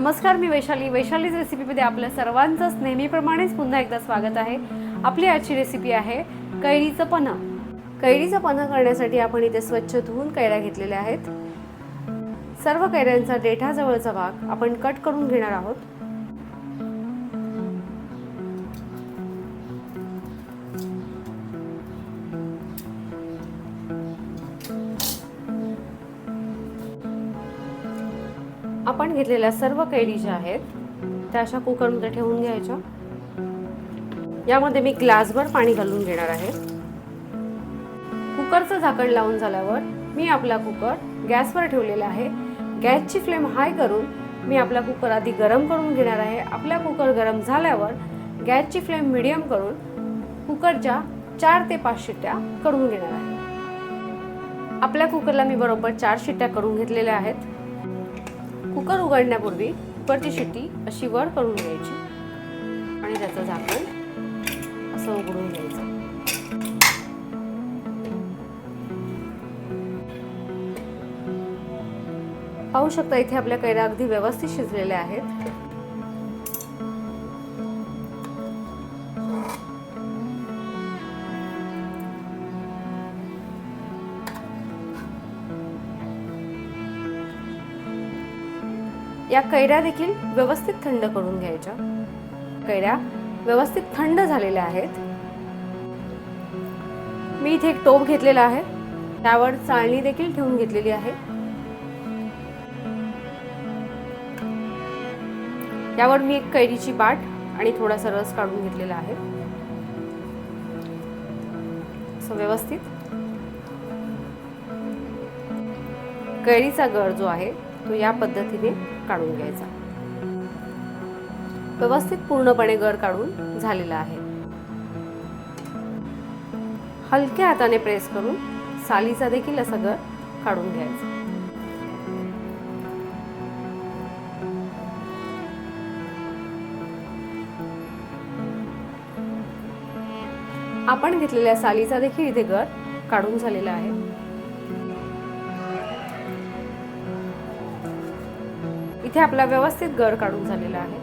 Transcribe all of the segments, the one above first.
नमस्कार मी वैशाली. वैशालीज रेसिपीमध्ये आपल्या सर्वांचंच नेहमीप्रमाणेच पुन्हा एकदा स्वागत आहे. आपली आजची रेसिपी आहे कैरीचं पन्ह कैरीचं पन्ह करण्यासाठी आपण इथे स्वच्छ धुवून कैऱ्या घेतलेल्या आहेत. सर्व कैऱ्यांचा देठाजवळचा भाग आपण कट करून घेणार आहोत. आपण घेतलेल्या सर्व कैरी ज्या आहेत त्या अशा कुकरमध्ये ठेवून घ्यायच्या. यामध्ये मी ग्लासभर पाणी घालून घेणार आहे. कुकरचं झाकण लावून झाल्यावर मी आपला कुकर गॅसवर ठेवलेला आहे. गॅसची फ्लेम हाय करून मी आपला कुकर आधी गरम करून घेणार आहे. आपला कुकर गरम झाल्यावर गॅसची फ्लेम मिडियम करून कुकरच्या चार ते पाच शिट्ट्या करून घेणार आहे. आपल्या कुकरला मी बरोबर चार शिट्ट्या करून घेतलेल्या आहेत. कुकर उघडण्यापूर्वी कुकरची शिट्टी अशी वर करून घ्यायची आणि त्याचं झाकण असं उघडून घ्यायचं. पाहू शकता इथे आपल्या कैऱ्या अगदी व्यवस्थित शिजलेल्या आहेत. या कैऱ्या देखील व्यवस्थित थंड करून घ्यायच्या. कैऱ्या व्यवस्थित थंड झालेल्या आहेत. मी इथे एक टोप घेतलेला आहे. त्यावर चाळणी देखील ठेवून घेतलेली आहे. यावर मी एक कैरीची बाट आणि थोडासा रस काढून घेतलेला आहे. व्यवस्थित. कैरीचा गर जो आहे तो या पद्धतीने काढून घ्यायचा. व्यवस्थित पूर्णपणे गर काढून झालेला आहे. हलक्या हाताने प्रेस करून सालीचा देखील असा गर काढून घ्यायचा. आपण घेतलेल्या सालीचा देखील इथे गर काढून झालेला आहे. इथे आपला व्यवस्थित गर काढून झालेला आहे.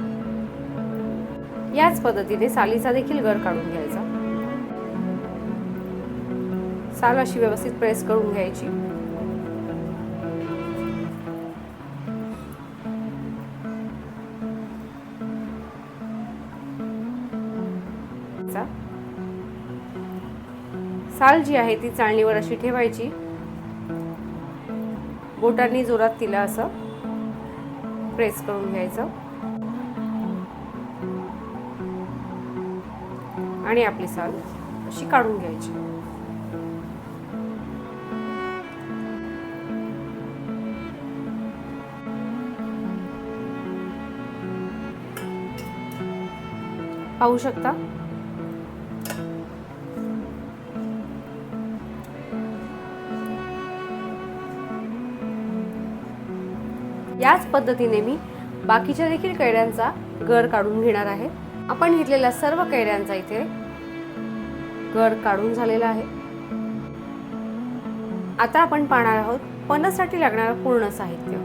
याच पद्धतीने सालीचा देखील गर काढून घ्यायचा. साल अशी व्यवस्थित प्रेस करून घ्यायची. साल जी आहे ती चाळणीवर अशी ठेवायची. बोटांनी जोरात तिला असं प्रेस करून घ्यायचं. आणि आपली साल अशी काढून घ्यायची. पाहू शकता? याच पद्धतीने मी बाकीच्या देखील कैऱ्यांचा गर काढून घेणार आहे. आपण घेतलेल्या सर्व कैऱ्यांचा इथे गर काढून झालेला आहे. आता आपण पाहणार आहोत पणसाठी लागणारं पूर्ण साहित्य.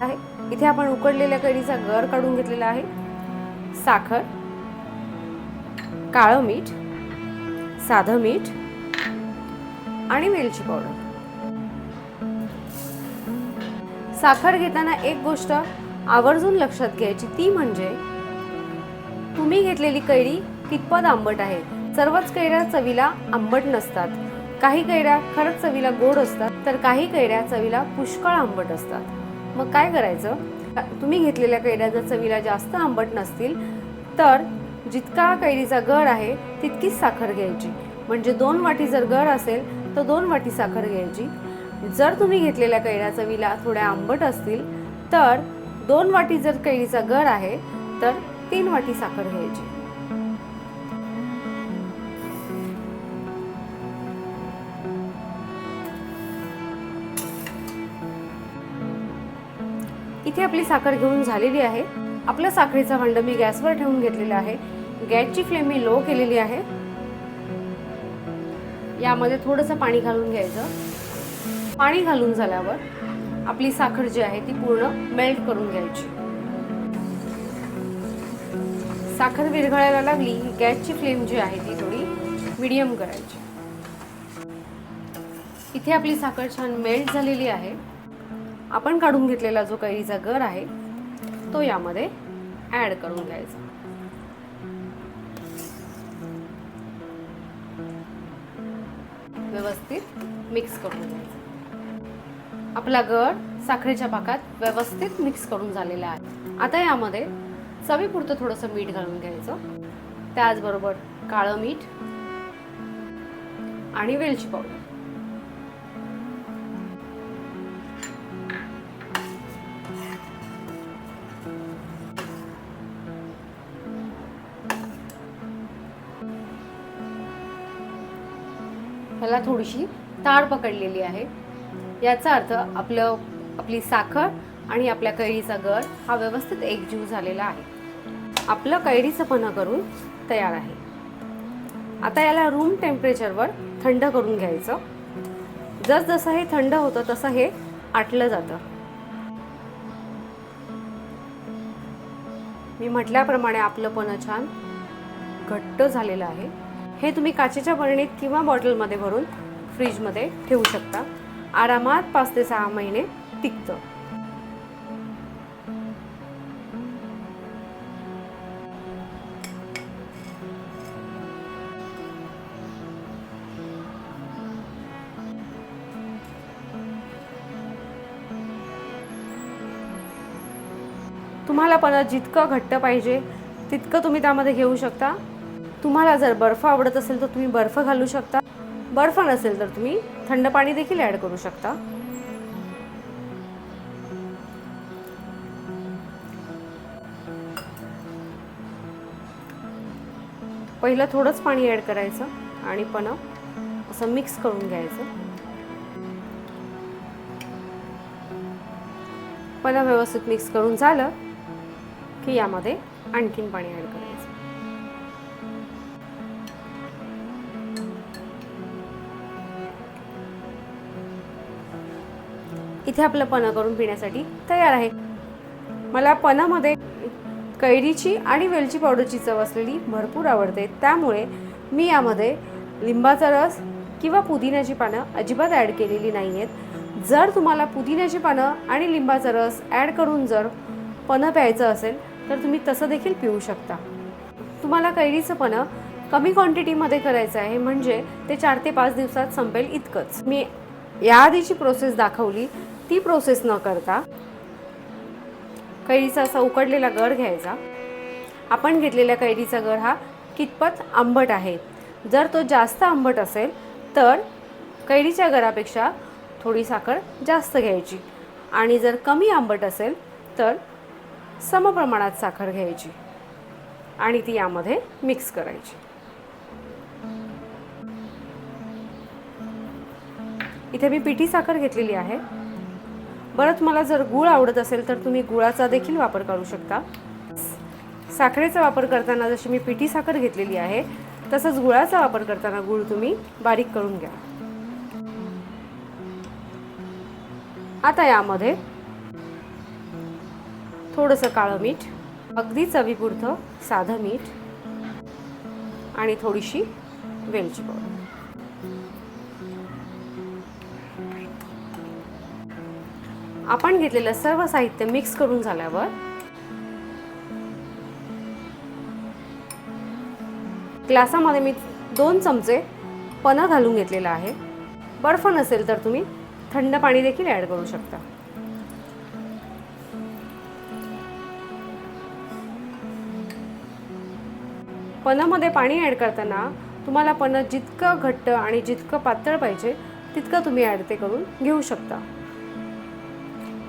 आहे. इथे आपण उकडलेल्या कैरीचा गर काढून घेतलेला आहे. साखर काळं मीठ साधं मीठ आणि वेलची पावडर. साखर घेताना एक गोष्ट आवर्जून लक्षात घ्यायची ती म्हणजे तुम्ही घेतलेली कैरी कितपत आंबट आहे. सर्वच कैऱ्या चवीला आंबट नसतात. काही कैऱ्या खरंच चवीला गोड असतात तर काही कैऱ्या चवीला पुष्कळ आंबट असतात. मग काय करायचं? तुम्ही घेतलेल्या कैऱ्या जर चवीला जास्त आंबट नसतील तर जितका कैरीचा गर आहे तितकीच साखर घ्यायची. म्हणजे दोन वाटी जर गर असेल तर दोन वाटी साखर घ्यायची. जर तुम्ही घेतलेल्या कैऱ्या चवीला थोड्या आंबट असतील तर दोन वाटी जर कैरीचा गर आहे तर तीन वाटी साखर घ्यायची. इथे आपली साखर घेऊन झालेली आहे. आपलं साखरेचा भांड मी गॅसवर ठेवून घेतलेला आहे. गॅसची फ्लेम मी लो केलेली आहे. यामध्ये थोडंसं पाणी घालून घ्यायचं. पाणी घालून झाल्यावर आपली साखर जी आहे ती पूर्ण मेल्ट करून घ्यायची. साखर विरघळायला लागली गॅसची फ्लेम जी आहे ती थोडी मिडियम करायची. इथे आपली साखर छान मेल्ट झालेली आहे. आपण काढून घेतलेला जो कैरीचा गर आहे तो यामध्ये ॲड करून घ्यायचा. व्यवस्थित मिक्स करून घ्यायचा. आपला गर साखरेच्या पाकात व्यवस्थित मिक्स करून झालेला आहे. आता यामध्ये चवीपुरतं थोडंसं मीठ घालून घ्यायचं. त्याचबरोबर काळं मीठ आणि वेलची पावडर. ह्याला थोडीशी ताळ पकडलेली आहे. याचा अर्थ आपलं आपली साखर आणि आपल्या कैरीचा गर हा व्यवस्थित एकजीव झालेला आहे. आपलं कैरीचं पन्ह करून तयार आहे. आता याला रूम टेम्परेचरवर थंड करून घ्यायचं. जसजसं हे थंड होतं तसं हे आटलं जातं. मी म्हटल्याप्रमाणे आपलं पण छान घट्ट झालेलं आहे. हे तुम्ही काचेच्या बरणीत किंवा बॉटलमध्ये भरून फ्रीजमध्ये ठेवू शकता. आरामात पाच ते सहा महिने टिकतं. तुम्हाला पण जितकं घट्ट पाहिजे तितकं तुम्ही त्यामध्ये घेऊ शकता. तुम्हाला जर बर्फ आवडत असेल तर तुम्ही बर्फ घालू शकता. बर्फ नसेल तर तुम्ही थंड पाणी देखील ॲड करू शकता. पहिलं थोडंच पाणी ॲड करायचं आणि पण असं मिक्स करून घ्यायचं. पण व्यवस्थित मिक्स करून झालं की यामध्ये आणखीन पाणी ॲड करायचं. इथे आपलं पन्ह करून पिण्यासाठी तयार आहे. मला पन्हामध्ये कैरीची आणि वेलची पावडरची चव असलेली भरपूर आवडते. त्यामुळे मी यामध्ये लिंबाचा रस किंवा पुदिन्याची पानं अजिबात ॲड केलेली नाही आहेत जर तुम्हाला पुदिन्याची पानं आणि लिंबाचा रस ॲड करून जर पन्ह प्यायचं असेल तर तुम्ही तसं देखील पिऊ शकता. तुम्हाला कैरीचं पन्ह कमी क्वांटिटीमध्ये करायचं आहे म्हणजे ते चार ते पाच दिवसात संपेल इतकंच. मी याआधीची प्रोसेस दाखवली ती प्रोसेस न करता कैरीचा असा उकडलेला गर घ्यायचा. आपण घेतलेल्या कैरीचा गर हा कितपत आंबट आहे. जर तो जास्त आंबट असेल तर कैरीच्या गरापेक्षा थोडी साखर जास्त घ्यायची. आणि जर कमी आंबट असेल तर समप्रमाणात साखर घ्यायची. आणि ती यामध्ये मिक्स करायची. इथे मी पिठी साखर घेतलेली आहे. बरं मला जर गूळ आवडत असेल तर तुम्ही गुळाचा देखील वापर करू शकता. साखरेचा वापर करताना जशी मी पिठी साखर घेतलेली आहे तसंच गुळाचा वापर करताना गूळ तुम्ही बारीक करून घ्या. आता यामध्ये थोडंसं काळं मीठ अगदी चवीपुरतं साधं मीठ आणि थोडीशी वेलची पावडर. आपण घेतलेलं सर्व साहित्य मिक्स करून झाल्यावर ग्लासामध्ये मी दोन चमचे पनं घालून घेतलेला आहे. बर्फ नसेल तर तुम्ही थंड पाणी देखील ॲड करू शकता. पनामध्ये पाणी ॲड करताना तुम्हाला पनं जितकं घट्ट आणि जितकं पातळ पाहिजे तितकं तुम्ही ॲड ते करून घेऊ शकता.